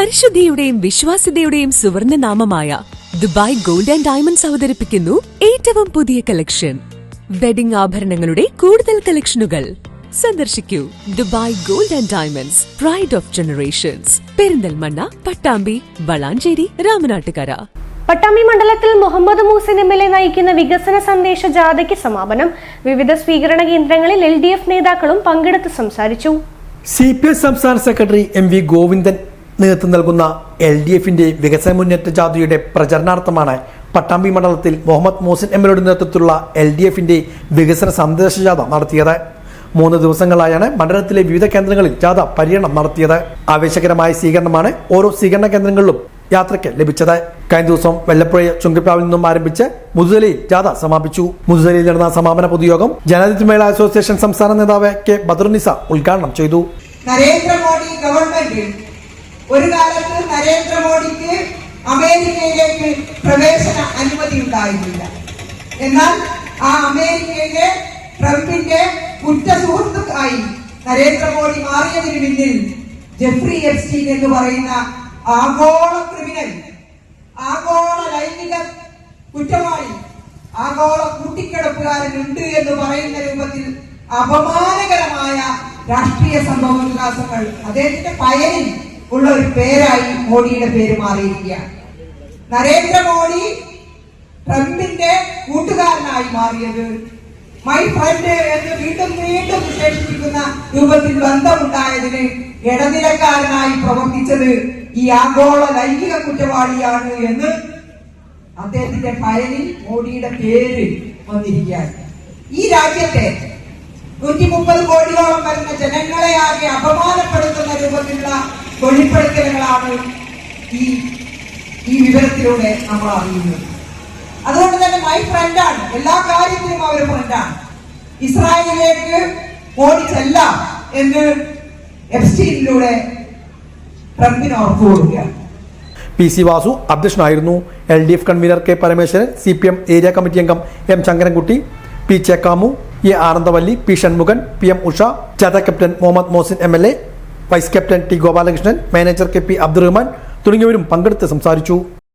പരിശുദ്ധിയുടെയും വിശ്വാസ്യതയുടെയും സുവർണ നാമമായ ദുബായ് ഗോൾഡ് ആൻഡ് ഡയമണ്ട്സ് അവതരിപ്പിക്കുന്നു ഏറ്റവും പുതിയ കളക്ഷൻ വെഡിംഗ് ആഭരണങ്ങളുടെ കൂടുതൽ കളക്ഷനുകൾ സന്ദർശിക്കൂ. Dubai gold and diamonds pride of generations Perinthalmanna Pattambi Valanchery Ramanattukara. Pattambi മണ്ഡലത്തിൽ Muhammad Moosan M L A നയിക്കുന്ന വികസന സന്ദേശ ജാഥയ്ക്ക് സമാപനം. വിവിധ സ്വീകരണ കേന്ദ്രങ്ങളിൽ എൽ ഡി എഫ് നേതാക്കളും പങ്കെടുത്ത് സംസാരിച്ചു. സി പി എസ് സംസ്ഥാന സെക്രട്ടറി എം വി ഗോവിന്ദൻ നേതൃത്വം നൽകുന്ന എൽ ഡി എഫിന്റെ വികസന മുന്നേറ്റ ജാഥയുടെ പ്രചരണാർത്ഥമാണ് പട്ടാമ്പി മണ്ഡലത്തിൽ മുഹമ്മദ് മോസിൻ എം എൽഎയുടെ നേതൃത്വത്തിലുള്ള എൽ ഡി എഫിന്റെ വികസന സന്ദേശ ജാഥ നടത്തിയത്. മൂന്ന് ദിവസങ്ങളായാണ് മണ്ഡലത്തിലെ വിവിധ കേന്ദ്രങ്ങളിൽ ജാഥ പര്യടനം നടത്തിയത്. ആവേശകരമായ സ്വീകരണമാണ് ഓരോ സ്വീകരണ കേന്ദ്രങ്ങളിലും യാത്രയ്ക്ക് ലഭിച്ചത്. കഴിഞ്ഞ ദിവസം വെല്ലപ്പുഴ ചുങ്കപ്രാവിൽ നിന്നും ആരംഭിച്ച് മുതുതലയിൽ ജാഥ സമാപിച്ചു. മുതുതലയിൽ നടന്ന സമാപന പൊതുയോഗം ജനാധിപത്യ മേള അസോസിയേഷൻ സംസ്ഥാന നേതാവ് കെ ബദറുനിസ ഉദ്ഘാടനം ചെയ്തു. നരേന്ദ്രമോദി ഗവൺമെന്റ് ഒരു കാലത്ത് നരേന്ദ്രമോദിക്ക് അമേരിക്കയിലേക്ക് പ്രവേശന അനുമതി ഉണ്ടായിരുന്നില്ല. എന്നാൽ ആ അമേരിക്കയിലെ ട്രംപിന്റെ കുറ്റ സുഹൃത്തുക്കായി നരേന്ദ്രമോദി മാറിയതിന് പിന്നിൽ ജെഫ്രി എഫ്സ്റ്റീൻ എന്ന് പറയുന്ന ആഗോള ക്രിമിനൽ ആഗോള ലൈംഗിക കുറ്റവാളി ആഗോള കൂട്ടിക്കിടപ്പുകാരൻ ഉണ്ട് എന്ന് പറയുന്ന രൂപത്തിൽ അപമാനകരമായ രാഷ്ട്രീയ സംഭവ വികാസങ്ങൾ അദ്ദേഹത്തിന്റെ പയനിൽ ഉള്ള ഒരു പേരായി മോഡിയുടെ പേര് മാറിയിരിക്കുകയാണ്. നരേന്ദ്രമോദി ട്രംപിന്റെ കൂട്ടുകാരനായി മാറിയത് മൈ ഫ്രണ്ട് എന്ന് വീണ്ടും വീണ്ടും വിശേഷിപ്പിക്കുന്ന രൂപത്തിൽ ബന്ധമുണ്ടായതിന് ഇടനിലക്കാരനായി പ്രവർത്തിച്ചത് ഈ ആഗോള ലൈംഗിക കുറ്റവാളിയാണ് എന്ന് അദ്ദേഹത്തിന്റെ ഫയലിൽ മോഡിയുടെ പേര് വന്നിരിക്കുകയാണ്. ഈ രാജ്യത്തെ നൂറ്റി മുപ്പത് കോടിയോളം വരുന്ന ജനങ്ങളെ ആകെ അപമാനപ്പെടുത്തുന്ന രൂപത്തിലുള്ള വെളിപ്പെടുത്തലുകളാണ് ഈ ഈ വിവരത്തിലൂടെ നമ്മൾ അറിയുന്നത് അതുകൊണ്ട് തന്നെ മൈ ഫ്രണ്ടാണ് എല്ലാ കാര്യത്തിലും അവർ ഫ്രണ്ടാണ് ഇസ്രായേലിലേക്ക് ഓടിച്ചല്ല ചെല്ലാം എന്ന് എഫ്സ്റ്റീനിലൂടെ ട്രംപിന് ഓർത്തു കൊടുക്കുകയാണ്. പി സി വാസു അധ്യക്ഷനായിരുന്നു. L D F convener K Parameswaran C P M area committee അംഗം M Sankarankutty P Chekkamu A Anandavalli P Shanmughan P M Usha ജാഥ captain Muhammad Mosin M L A vice captain T Gopalakrishnan manager K P Abdurahman തുടങ്ങിയവരും പങ്കെടുത്ത് സംസാരിച്ചു.